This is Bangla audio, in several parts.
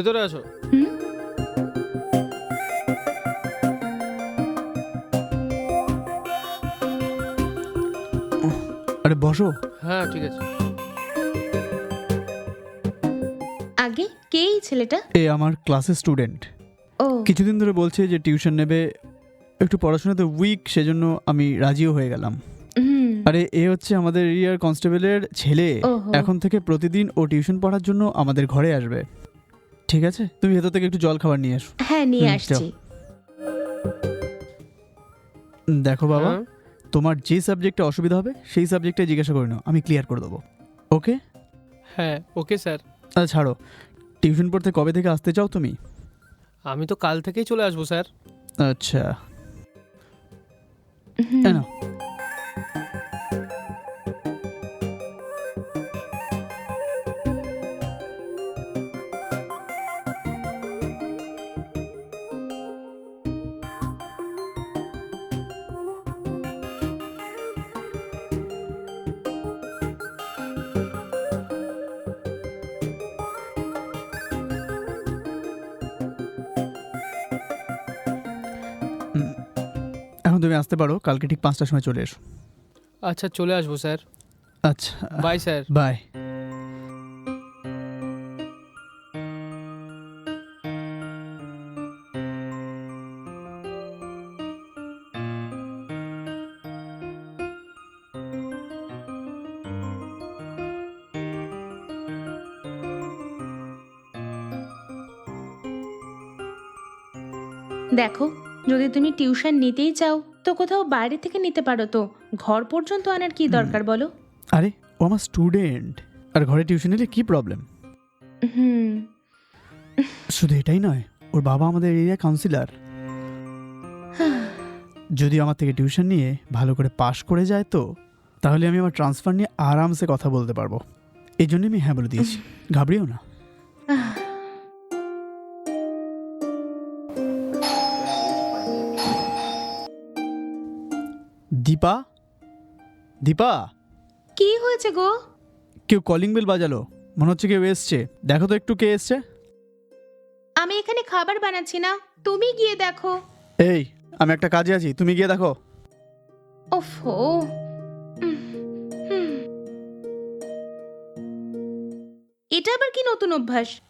ভেতরে আসো হুম? আরে বসো। হ্যাঁ ঠিক আছে। আগে কে এই ছেলেটা? এ আমার ক্লাসের স্টুডেন্ট। ও। কিছুদিন ধরে বলছে যে টিউশন নেবে একটু পড়াশোনাতে উইক সেজন্য আমি রাজিও হয়ে গেলাম। আরে এ হচ্ছে আমাদের এরিয়ার কনস্টেবলের ছেলে। এখন থেকে প্রতিদিন ও টিউশন পড়ার জন্য আমাদের ঘরে আসবে। ঠিক আছে? তুমি ভেতর থেকে একটু জল খাবার নিয়ে আসো। হ্যাঁ নিয়ে হুম, আসছি। দেখো বাবা হ্যাঁ? তোমার যে সাবজেক্টে অসুবিধা হবে সেই সাবজেক্টে জিজ্ঞাসা করে নাও আমি ক্লিয়ার করে দেবো। ওকে হ্যাঁ ওকে স্যার আচ্ছা ছাড়ো। টিউশন পড়তে কবে থেকে আসতে চাও তুমি? আমি তো কাল থেকেই চলে আসব স্যার আচ্ছা। হুম। এই নাও। এখন তুমি আসতে পারো কালকে ঠিক পাঁচটার সময় চলে এসো। আচ্ছা চলে আসব স্যার। আচ্ছা। Bye sir. বাই। দেখো যদি তুমি টিউশন নিতেই চাও তো কোথাও বাইরে থেকে নিতে পারো তো। ঘর পর্যন্ত আনার কি দরকার বলো? আরে ও আমার স্টুডেন্ট আর ঘরে টিউশন নিলে কি প্রবলেম হুম। শুধু এটাই নয় ওর বাবা আমাদের এরিয়া কাউন্সিলর যদি আমার থেকে টিউশন নিয়ে ভালো করে পাশ করে যায় তো তাহলে আমি আমার ট্রান্সফার নিয়ে আরামসে কথা বলতে পারব। এই জন্য আমি হ্যাঁ বলে দিয়েছি। ঘাবড়িও না। দীপা? দীপা? কি হয়েছে গো? কেউ কলিং বেল বাজালো। মনে হচ্ছে কেউ এসছে। দেখো তো একটু কে এসছে। আমি এখানে খাবার বানাচ্ছি না। তুমি গিয়ে দেখো। এই আমি একটা কাজে আছি। তুমি গিয়ে দেখো। ওফো। এটা আবার কি নতুন অভ্যাস?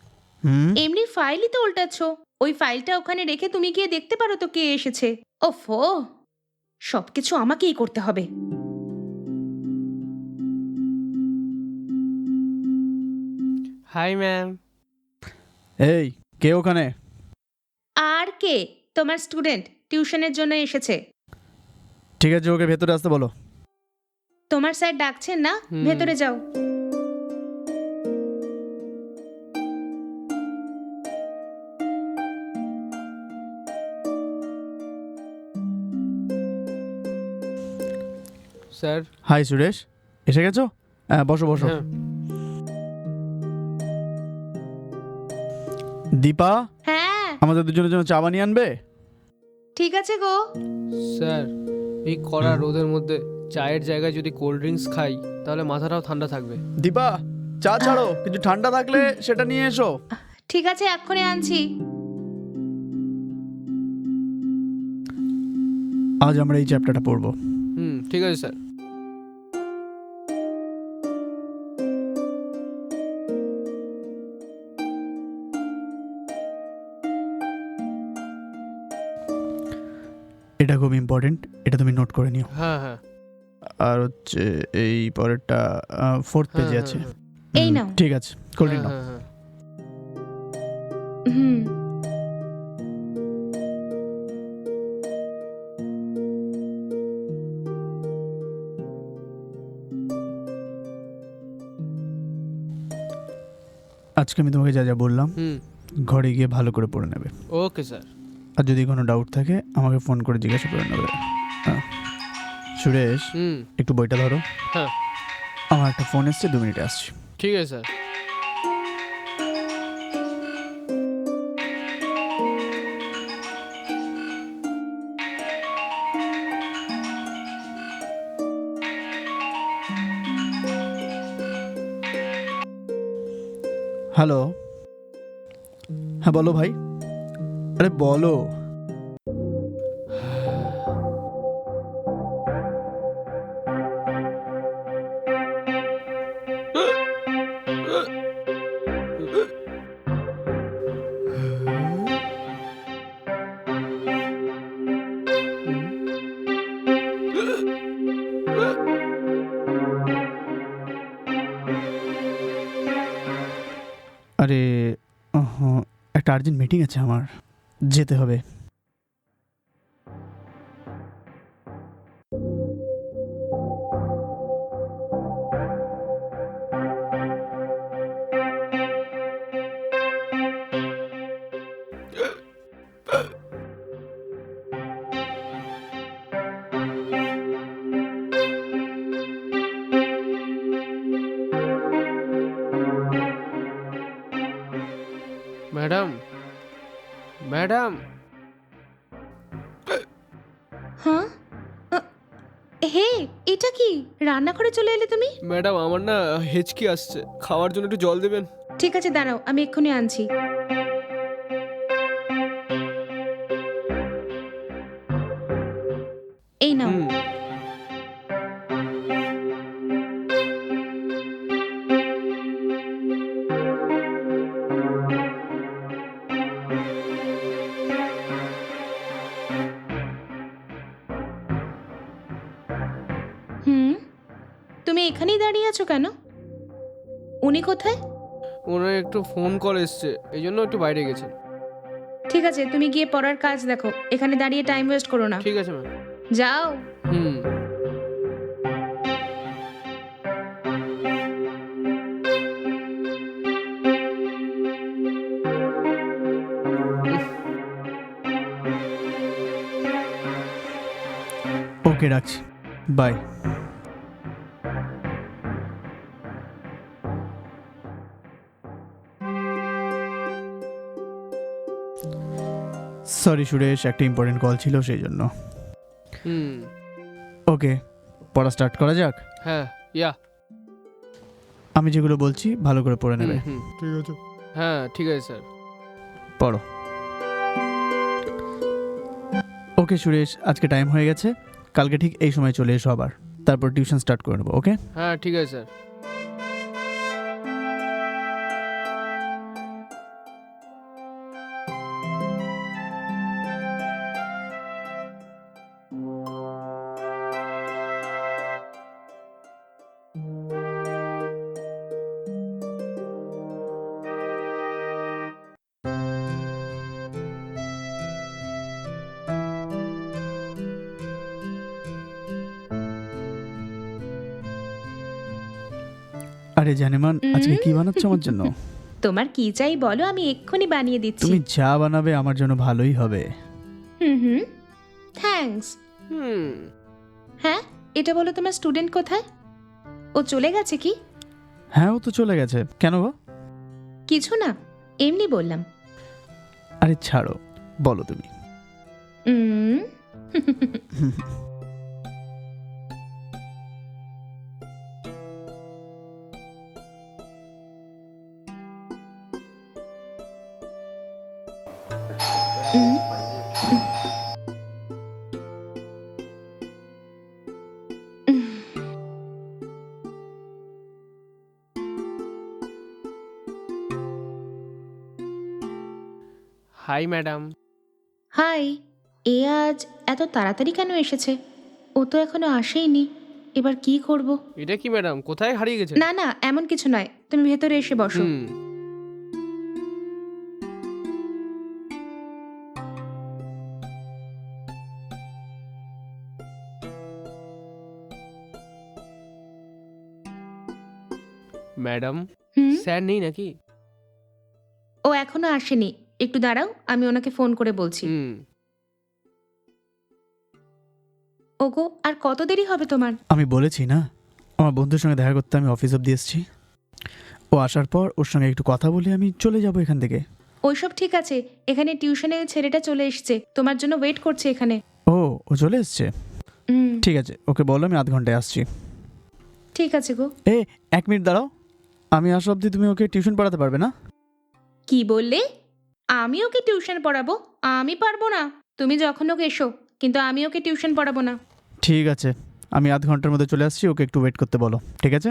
হুম? এমনি ফাইলই তো উল্টাচ্ছ। ওই ফাইলটা ওখানে রেখে তুমি গিয়ে দেখতে পারো তো কে এসেছে। ওফো। সবকিছু আমাকেই করতে হবে। Hi ma'am. এই কে ওখানে? আর কে? তোমার স্টুডেন্ট টিউশনের জন্য এসেছে। ঠিক আছে ওকে ভেতরে আসতে বলো। তোমার স্যার ডাকছেন না? ভেতরে যাও। স্যার। হাই সুরেশ এসে গেছো? হ্যাঁ বসো বসো। হ্যাঁ। দীপা? হ্যাঁ। আমাদের দুজনের জন্য চা বানিয়ে আনবে? ঠিক আছে গো। স্যার এই কড়া রোদের মধ্যে চায়ের জায়গায় যদি কোল্ড ড্রিঙ্কস খাই তাহলে মাথাটাও ঠান্ডা থাকবে। দীপা চা ছাড়ো। কিছু ঠান্ডা থাকলে সেটা নিয়ে এসো। ঠিক আছে এক্ষুনি আনছি। আজ আমরা এই চ্যাপ্টারটা পড়ব। হুম ঠিক আছে স্যার। এটা খুব ইম্পর্টেন্ট এটা তুমি নোট করে নিও। হ্যাঁ হ্যাঁ। আর হচ্ছে এই পরেরটা ফোর্থ হ্যাঁ, পেজে হ্যাঁ, আছে। হ্যাঁ। এই নাও। ঠিক আছে কোল্ড নাও। হ্যাঁ, হ্যাঁ। হুম। আজকে আমি তোমাকে যা যা বললাম ঘরে গিয়ে ভালো করে পড়ে নেবে। ওকে স্যার আর যদি কোনো ডাউট থাকে আমাকে ফোন করে জিজ্ঞাসা করে নেবে। হ্যাঁ। সুরেশ হুম। একটু বইটা ধরো। হ্যাঁ। আমার একটা ফোন এসছে দু মিনিটে আসছি। ঠিক আছে স্যার। হ্যালো হ্যাঁ বলো ভাই। আরে বলো। আরে একটা আর্জেন্ট মিটিং আছে আমার। যেতে হবে। Madam madam. হ্যাঁ? হে এটা কি? রান্নাঘরে চলে এলে তুমি? ম্যাডাম আমার না হেঁচকি আসছে। খাওয়ার জন্য একটু জল দেবেন। ঠিক আছে দাঁড়াও আমি এক্ষুনি আনছি। এই নাও। হুম? তুমি এখানেই দাঁড়িয়ে আছো কেন? উনি কোথায়? ওনার একটু ফোন কল এসছে এই জন্য একটু বাইরে গেছেন ঠিক আছে তুমি গিয়ে পড়ার কাজ দেখো এখানে দাঁড়িয়ে টাইম ওয়েস্ট করো না। ঠিক আছে ম্যাম যাও। হুম। ওকে রাখছি। বাই। সরি সুরেশ একটা ইম্পর্টেন্ট কল ছিল সেই জন্য হুম। ওকে পড়া স্টার্ট করা যাক? হ্যাঁ ইয়া আমি যেগুলো বলছি ভালো করে পড়ে নেবে। হুম ঠিক আছে। হ্যাঁ ঠিক আছে স্যার। পড়ো। ওকে সুরেশ আজকে টাইম হয়ে গেছে। কালকে ঠিক এই সময় চলে এসো আবার। তারপর টিউশন স্টার্ট করে নেব ওকে হ্যাঁ ঠিক আছে স্যার। আরে জানেমান আজকে কি বানাচ্ছ আমার জন্য? তোমার কি চাই বলো আমি এক্ষুনি বানিয়ে দিচ্ছি। তুমি যা বানাবে আমার জন্য ভালোই হবে। Hmm hmm. Thanks hmm. হ্যাঁ এটা বলো তোমার স্টুডেন্ট কোথায়? ও চলে গেছে কি? হ্যাঁ ও তো চলে গেছে। কেন গো? কিছু না এমনি বললাম। আরে ছাড়ো বলো তুমি। উম, উম, হাই ম্যাডাম হাই এ আজ এত তাড়াতাড়ি কেন এসেছে? ও তো এখনও আসেইনি। এবার কি করব? এটা কি ম্যাডাম কোথায় হারিয়ে গেছে? না না এমন কিছু নয়। তুমি ভেতরে এসে বসো। হুম। ম্যাডাম হুম? স্যার নেই নাকি? ও এখনও আসেনি। একটু দাঁড়াও আমি ওনাকে ফোন করে বলছি। হুম। ওগো আর কত দেরি হবে তোমার? আমি বলেছি না আমার বন্ধুর সঙ্গে দেখা করতে আমি অফিস অব্দি এসেছি। ও আসার পর ওর সঙ্গে একটু কথা বলে আমি চলে যাব এখান থেকে। ওইসব ঠিক আছে এখানে টিউশনে ছেলেটা চলে এসেছে তোমার জন্য ওয়েট করছে এখানে। ও ও চলে এসছে? ঠিক আছে ওকে বলো আমি আধ ঘন্টায় আসছি। ঠিক আছে গো। এ এক মিনিট দাঁড়াও আমি আসা অবধি তুমি ওকে টিউশন পড়াতে পারবে না? কি বললে? আমি ওকে টিউশন পড়াবো? আমি পারব না। তুমি যখন ওকে এসো কিন্তু আমি ওকে টিউশন পড়াবো না। ঠিক আছে। আমি আধ ঘণ্টার মধ্যে চলে আসছি ওকে একটু ওয়েট করতে বলো। ঠিক আছে?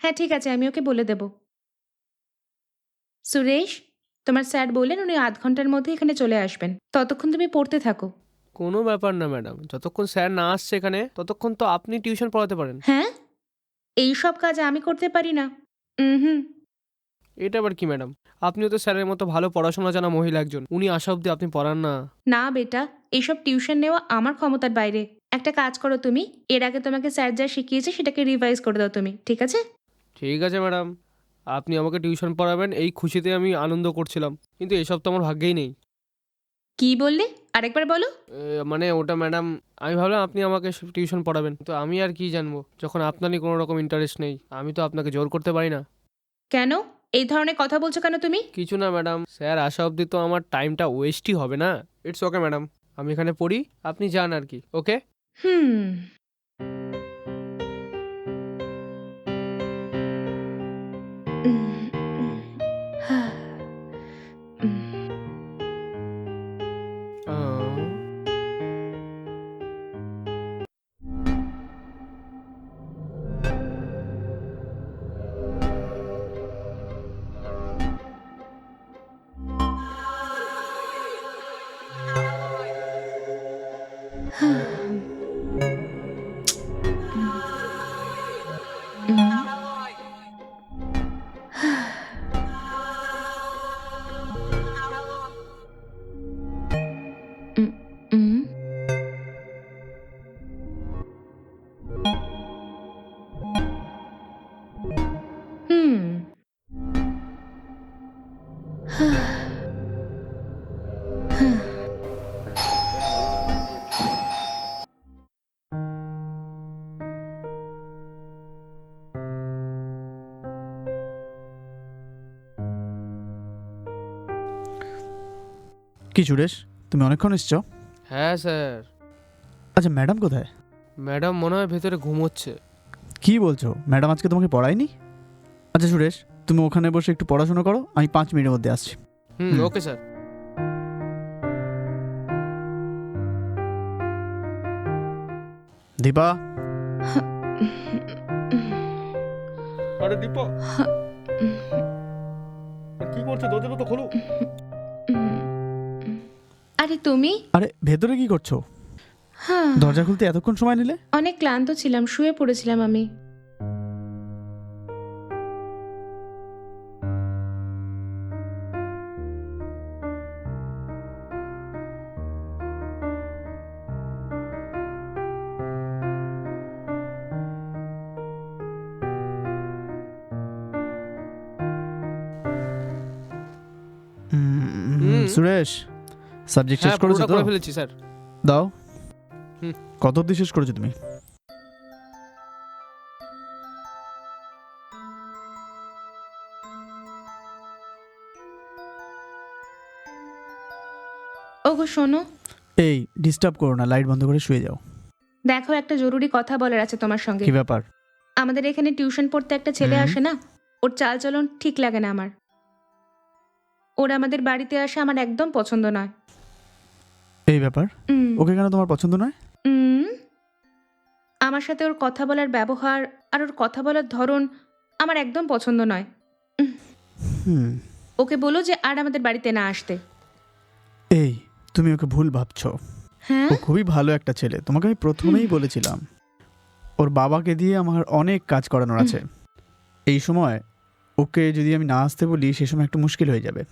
হ্যাঁ ঠিক আছে। আমি ওকে বলে দেব। সুরেশ তোমার স্যার বললেন উনি আধ ঘণ্টার মধ্যে এখানে চলে আসবেন। ততক্ষণ তুমি পড়তে থাকো। কোনো ব্যাপার না ম্যাডাম। যতক্ষণ স্যার না আসছে এখানে ততক্ষণ তো আপনি টিউশন পড়াতে পারেন। হ্যাঁ? এই সব কাজ আমি করতে পারি না। হুম। এটা আবার কি ম্যাডাম? আপনিও তো স্যারের মতো ভালো পড়াশোনা জানা মহিলা একজন। উনি আসা অব্দি আপনি পড়ান না। না বেটা এইসব টিউশন নেওয়া আমার ক্ষমতার বাইরে। একটা কাজ করো তুমি এর আগে তোমাকে স্যার যা শিখিয়েছে সেটাকে রিভাইজ করে দাও তুমি ঠিক আছে? ঠিক আছে ম্যাডাম। আপনি আমাকে টিউশন পড়াবেন এই খুশিতে আমি আনন্দ করছিলাম। কিন্তু এসব তো আমার ভাগ্যেই নেই। কি বললে? আরেকবার বলো। মানে ওটা ম্যাডাম আমি ভাবলাম আপনি আমাকে টিউশন পড়াবেন। তো আমি আর কি জানব যখন আপনারই কোনো রকম ইন্টারেস্ট নেই। আমি তো আপনাকে জোর করতে পারি না। কেন? এই ধরনের কথা বলছো কেন তুমি? কিছু না ম্যাডাম। স্যার আসা অবধি তো আমার টাইমটা ওয়েস্টই হবে না। It's okay madam. আমি এখানে পড়ি আপনি যান আর কি ওকে? হুম হুম। 唉 সুরেশ তুমি অনেকক্ষণ এসছো? হ্যাঁ স্যার। আচ্ছা ম্যাডাম কোথায়? ম্যাডাম মনে হয় ভেতরে ঘুমোচ্ছে। কি বলছো? ম্যাডাম আজকে তোমাকে পড়ায়নি? আচ্ছা সুরেশ তুমি ওখানে বসে একটু পড়াশোনা করো আমি পাঁচ মিনিটের মধ্যে আসছি। হুম হুম। Okay sir. দীপা? আরে দীপা। কি করছ? দরজাটা তো খোলো। আরে তুমি? আরে ভেতরে কি করছ? হ্যাঁ। দরজা খুলতে এতক্ষণ সময় নিলে? অনেক ক্লান্ত ছিলাম শুয়ে পড়েছিলাম আমি। সুরেশ। সাবজেক্ট শেষ হ্যাঁ করেছ তো করে ফেলেছি স্যার। দাও। হুম। কত অব্দি শেষ করেছ তুমি? ওগো শোনো। এই ডিস্টার্ব করো না লাইট বন্ধ করে শুয়ে যাও। দেখো একটা জরুরি কথা বলার আছে তোমার সঙ্গে। কি ব্যাপার? আমাদের এখানে টিউশন পড়তে একটা ছেলে আসে না? ওর চালচলন ঠিক লাগে না আমার। ওর আমাদের বাড়িতে আসা আমার একদম পছন্দ নয়। এই ব্যাপার? ওকে কেন তোমার পছন্দ নয়? আমার সাথে ওর কথা বলার ব্যবহার আর ওর কথা বলার ধরন আমার একদম পছন্দ নয়। ওকে বলো যে আর আমাদের বাড়িতে না আসতে। এই তুমি ওকে ভুল ভাবছ। হ্যাঁ? ও খুবই ভালো একটা ছেলে তোমাকে আমি প্রথমেই বলেছিলাম। ওর বাবাকে দিয়ে আমার অনেক কাজ করানোর আছে। এই সময় ওকে যদি আমি না আসতে বলি সে সময় একটু মুশকিল হয়ে যাবে।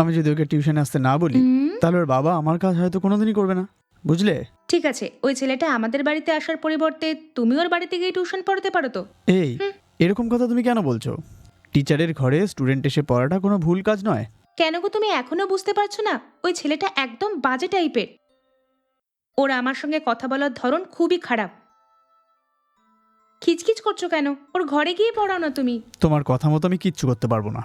আমি যদি ওকে টিউশনে আসতে না বলি তাহলে ওর বাবা আমার কাজ হয়তো কোনোদিনই করবে না বুঝলে? ঠিক আছে ওই ছেলেটা আমাদের বাড়িতে আসার পরিবর্তে তুমি ওর বাড়িতে গিয়ে টিউশন পড়াতে পারো তো। এই এরকম কথা তুমি কেন বলছো? টিচারের ঘরে স্টুডেন্ট এসে পড়াটা কোনো ভুল কাজ নয়? কেন গো তুমি এখনও বুঝতে পারছ না? ওই ছেলেটা একদম বাজে টাইপের। ওর আমার সঙ্গে কথা বলার ধরন খুবই খারাপ। খিচখিচ করছ কেন? ওর ঘরে গিয়ে পড়াও না তুমি। তোমার কথা মতো আমি কিচ্ছু করতে পারব না।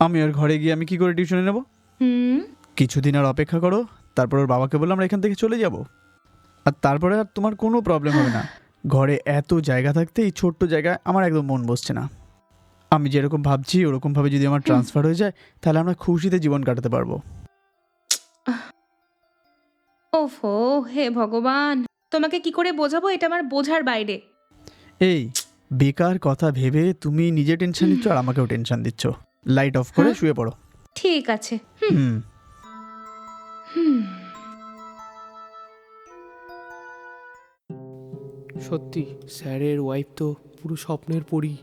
আমি ওর ঘরে গিয়ে আমি কি করে টিউশনে নেব? হুম? কিছুদিন আর অপেক্ষা করো তারপর ওর বাবাকে বললাম আমরা এখান থেকে চলে যাব। আর তারপরে আর তোমার কোনো প্রবলেম হবে না। ঘরে এত জায়গা থাকতে এই ছোট্ট জায়গায় আমার একদম মন বসছে না। আমি যেরকম ভাবছি ওরকমভাবে যদি আমার ট্রান্সফার হয়ে যায় তাহলে আমরা খুশিতে জীবন কাটাতে পারব। ওফো হে ভগবান! তোমাকে কি করে বোঝাবো? এটা আমার বোঝার বাইরে। এই বেকার কথা ভেবে তুমি নিজে টেনশন নিচ্ছ আর আমাকেও টেনশন দিচ্ছ। লাইট অফ করে হ্যাঁ? শুয়ে পড়ো। ঠিক আছে। হুম। হুম। সত্যি স্যারের ওয়াইফ তো পুরো স্বপ্নের পরি।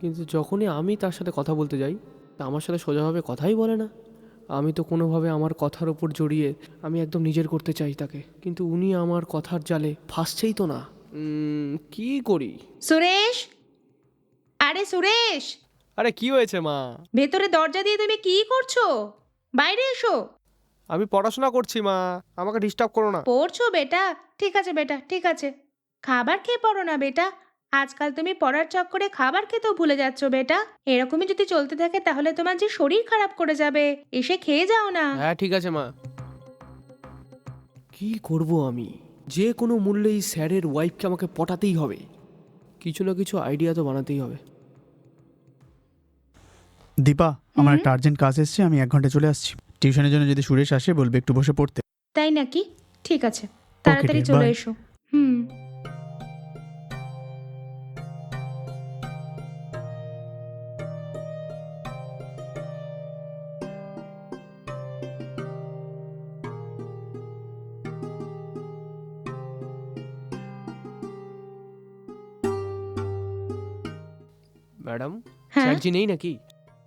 কিন্তু যখনই আমি তার সাথে কথা বলতে যাই তা আমার সাথে সোজাভাবে কথাই বলে না। আমি তো কোনোভাবে আমার কথার ওপর জড়িয়ে আমি একদম নিজের করতে চাই তাকে। কিন্তু উনি আমার কথার জালে ফাঁসছেই তো না। কি করি? সুরেশ! আরে সুরেশ! আরে কি হয়েছে মা? ভেতরে দরজা দিয়ে তুমি কি করছ? বাইরে এসো। আমি পড়াশোনা করছি মা। আমাকে ডিস্টার্ব করো না। পড়ছো বেটা? ঠিক আছে বেটা ঠিক আছে। খাবার খেয়ে পড়ো না বেটা। আজকাল তুমি পড়ার চক্করে খাবার খেতেও ভুলে যাচ্ছ বেটা। এরকমই যদি চলতে থাকে তাহলে তোমার যে শরীর খারাপ করে যাবে। এসে খেয়ে যাও না। হ্যাঁ ঠিক আছে মা। কি করব আমি? যে কোনো মূল্যেই স্যারের ওয়াইফকে আমাকে পটাতেই হবে। কিছু না কিছু আইডিয়া তো বানাতেই হবে। দীপা আমার একটা আর্জেন্ট কাজ এসছে আমি এক ঘণ্টা চলে আসছি। টিউশনের জন্য যদি সুরেশ আসে বলবে একটু বসে পড়তে। তাই নাকি? ঠিক আছে তাড়াতাড়ি চলে bye. এসো। হুম। ম্যাডাম হ্যাঁ? স্যারজি নেই নাকি?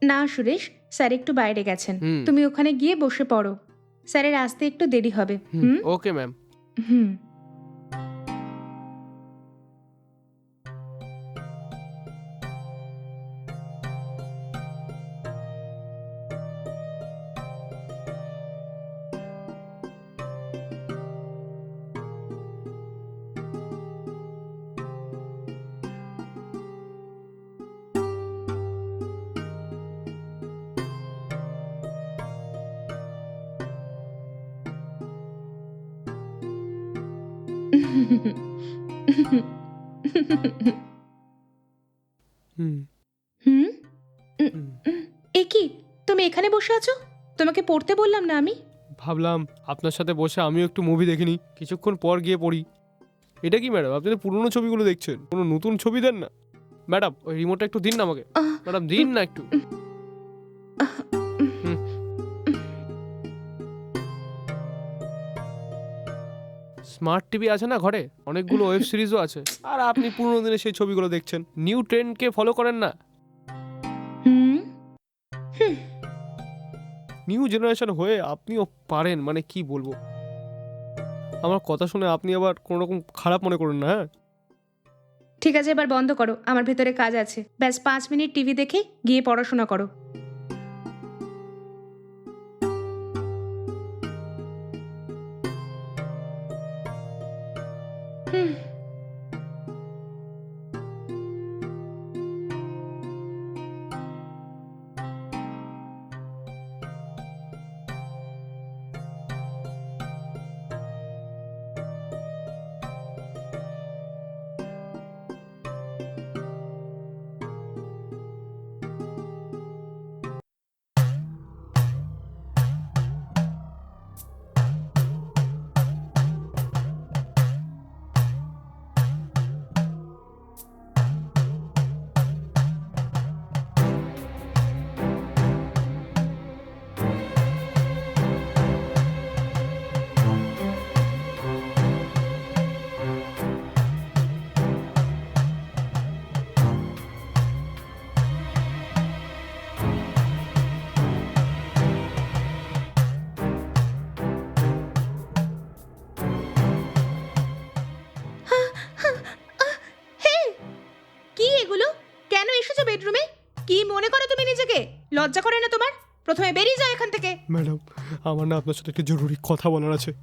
না সুরেশ। স্যার একটু বাইরে গেছেন। হুম। তুমি ওখানে গিয়ে বসে পড়ো। স্যারের আসতে একটু দেরি হবে। হুম ওকে ম্যাম। হুম। হুম। হুম। এ কি? তুমি এখানে বসে আছো? তোমাকে পড়তে বললাম না আমি? ভাবলাম আপনার সাথে বসে আমিও একটু মুভি দেখিনি কিছুক্ষণ পর গিয়ে পড়ি। এটা কি ম্যাডাম আপনি তো পুরনো ছবিগুলো দেখছেন। কোনো নতুন ছবি দেন না? ম্যাডাম ওই রিমোটটা একটু দিন না আমাকে। ম্যাডাম দিন না একটু। স্মার্ট টিভি আছে না ঘরে? অনেকগুলো ওয়েব সিরিজও আছে। আর আপনি পুরনো দিনে সেই ছবিগুলো দেখছেন। নিউ ট্রেন্ডকে ফলো করেন না। হুম? নিউ জেনারেশন হয়ে আপনিও পারেন মানে কি বলব? আমার কথা শুনে আপনি আবার কোনো রকম খারাপ মনে করুন না হ্যাঁ? ঠিক আছে এবার বন্ধ করো। আমার ভেতরে কাজ আছে। ব্যাস পাঁচ মিনিট টিভি দেখে গিয়ে পড়াশোনা করো। কি মনে করো তুমি নিজেকে? লজ্জা করে না তোমার? প্রথমে বেরিয়ে যাও এখান থেকে। ম্যাডাম আমার না আপনার সাথে একটু জরুরি কথা বলার আছে।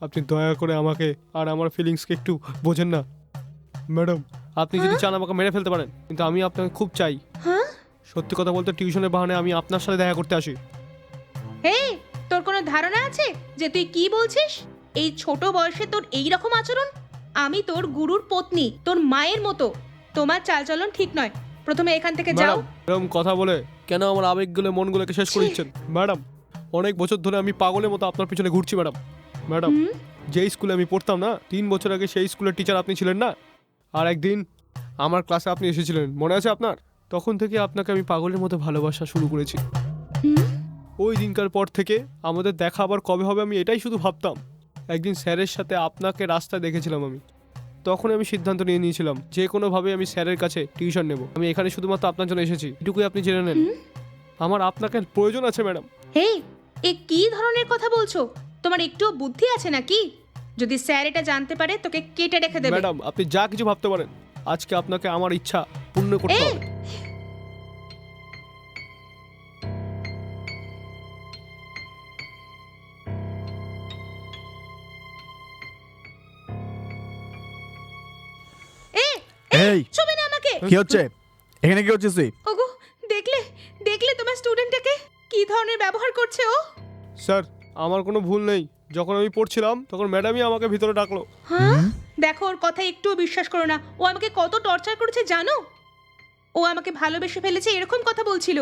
আপনি দয়া করে আমাকে আর আমার ফিলিংসকে একটু বোঝেন না। ম্যাডাম আপনি যদি চান আমাকে মেরে ফেলতে পারেন কিন্তু আমি আপনাকে খুব চাই। হ্যাঁ? সত্যি কথা বলতে টিউশনের বাহানে আমি আপনার সাথে দেখা করতে আসি। এই তোর কোনো ধারণা আছে যে তুই কি বলছিস? এই ছোট বয়সে তোর এই রকম আচরণ? আমি তোর গুরুর পত্নী তোর মায়ের মতো। তোমার চালচলন ঠিক নয়। প্রথমে এখান থেকে যাও। ম্যাডাম এরকম কথা বলে কেন আমার আবেগগুলো মনগুলোকে শেষ করে দিচ্ছেন? ম্যাডাম অনেক বছর ধরে আমি পাগলের মতো আপনার পিছনে ঘুরছি ম্যাডাম। ম্যাডাম? যেই স্কুলে আমি পড়তাম না তিন বছর আগে সেই স্কুলের টিচার আপনি ছিলেন না? আর একদিন আমার ক্লাসে আপনি এসেছিলেন মনে আছে আপনার? তখন থেকে আপনাকে আমি পাগলের মতো ভালোবাসা শুরু করেছি। ওই দিনকার পর থেকে আমাদের দেখা আবার কবে হবে আমি এটাই শুধু ভাবতাম। একদিন স্যারের সাথে আপনাকে রাস্তায় দেখেছিলাম আমি। তখন আমি সিদ্ধান্ত নিয়ে নিয়েছিলাম যে কোনোভাবে আমি স্যারের কাছে টিউশন নেব। আমি এখানে শুধুমাত্র আপনার জন্য এসেছি। এটুকুই আপনি জেনে নেন। আমার আপনাকে প্রয়োজন আছে ম্যাডাম। হে এ কি ধরনের কথা বলছো? তোমার একটু বুদ্ধি আছে নাকি? যদি স্যার এটা জানতে পারে তোকে কেটে রেখে দেবে। ম্যাডাম আপনি যা কিছু ভাবতে পারেন আজকে আপনাকে আমার ইচ্ছা পূর্ণ করতে হবে। এই ছবি না আমাকে। কি হচ্ছে? এখানে কি হচ্ছে তুই ওগো দেখলে দেখলে তোমার স্টুডেন্টটাকে? কি ধরনের ব্যবহার করছে ও? স্যার আমার কোনো ভুল নেই। যখন আমি পড়ছিলাম তখন ম্যাডামই আমাকে ভিতরে ডাকলো। হ্যাঁ? দেখো ওর কথা একটুও বিশ্বাস করো না। ও আমাকে কত টর্চার করেছে জানো? ও আমাকে ভালোবেসে ফেলেছে এরকম কথা বলছিল।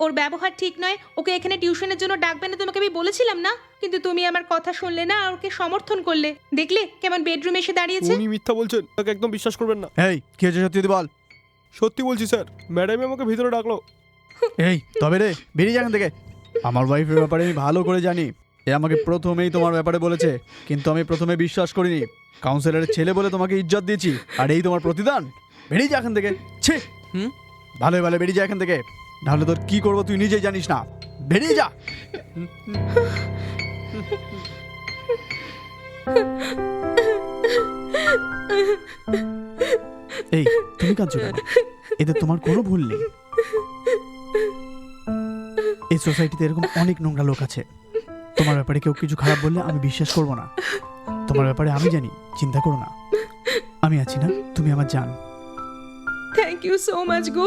ওর ব্যবহার ঠিক নয় ওকে এখানে টিউশনের জন্য ডাকবে না তোমাকে আমি বলেছিলাম না? কিন্তু তুমি আমার কথা শুনলে না আর ওকে সমর্থন করলে। দেখলে কেমন বেডরুমে এসে দাঁড়িয়েছে? উনি মিথ্যা বলছেন তাকে একদম বিশ্বাস করবেন না। এই কি হয়েছে সত্যি বল। সত্যি বলছি স্যার। ম্যাডামই আমাকে ভিতরে ডাকলো। এই তবে রে বেরিয়ে যা এখান থেকে। আমার ওয়াইফের ব্যাপারে আমি ভালো করে জানি। এ আমাকে প্রথমেই তোমার ব্যাপারে বলেছে কিন্তু আমি প্রথমে বিশ্বাস করিনি। কাউন্সিলরের ছেলে বলে তোমাকে ইজ্জত দিয়েছি আর এই তোমার প্রতিদান। বেরিয়ে যা এখান থেকে। ছি! হুম? ভালোই ভালো বেরিয়ে যা এখান থেকে। নাহলে তোর কি করব তুই নিজেই জানিস না। বেরিয়ে যা। এই তুমি কাঁদছো কেন? এতে তোমার কোনো ভুল নেই। এই সোসাইটিতে এরকম অনেক নোংরা লোক আছে। তোমার ব্যাপারে কেউ কিছু খারাপ বললে আমি বিশ্বাস করব না। তোমার ব্যাপারে আমি জানি চিন্তা করো না। আমি আছি না তুমি আমার জান। Thank you so much go.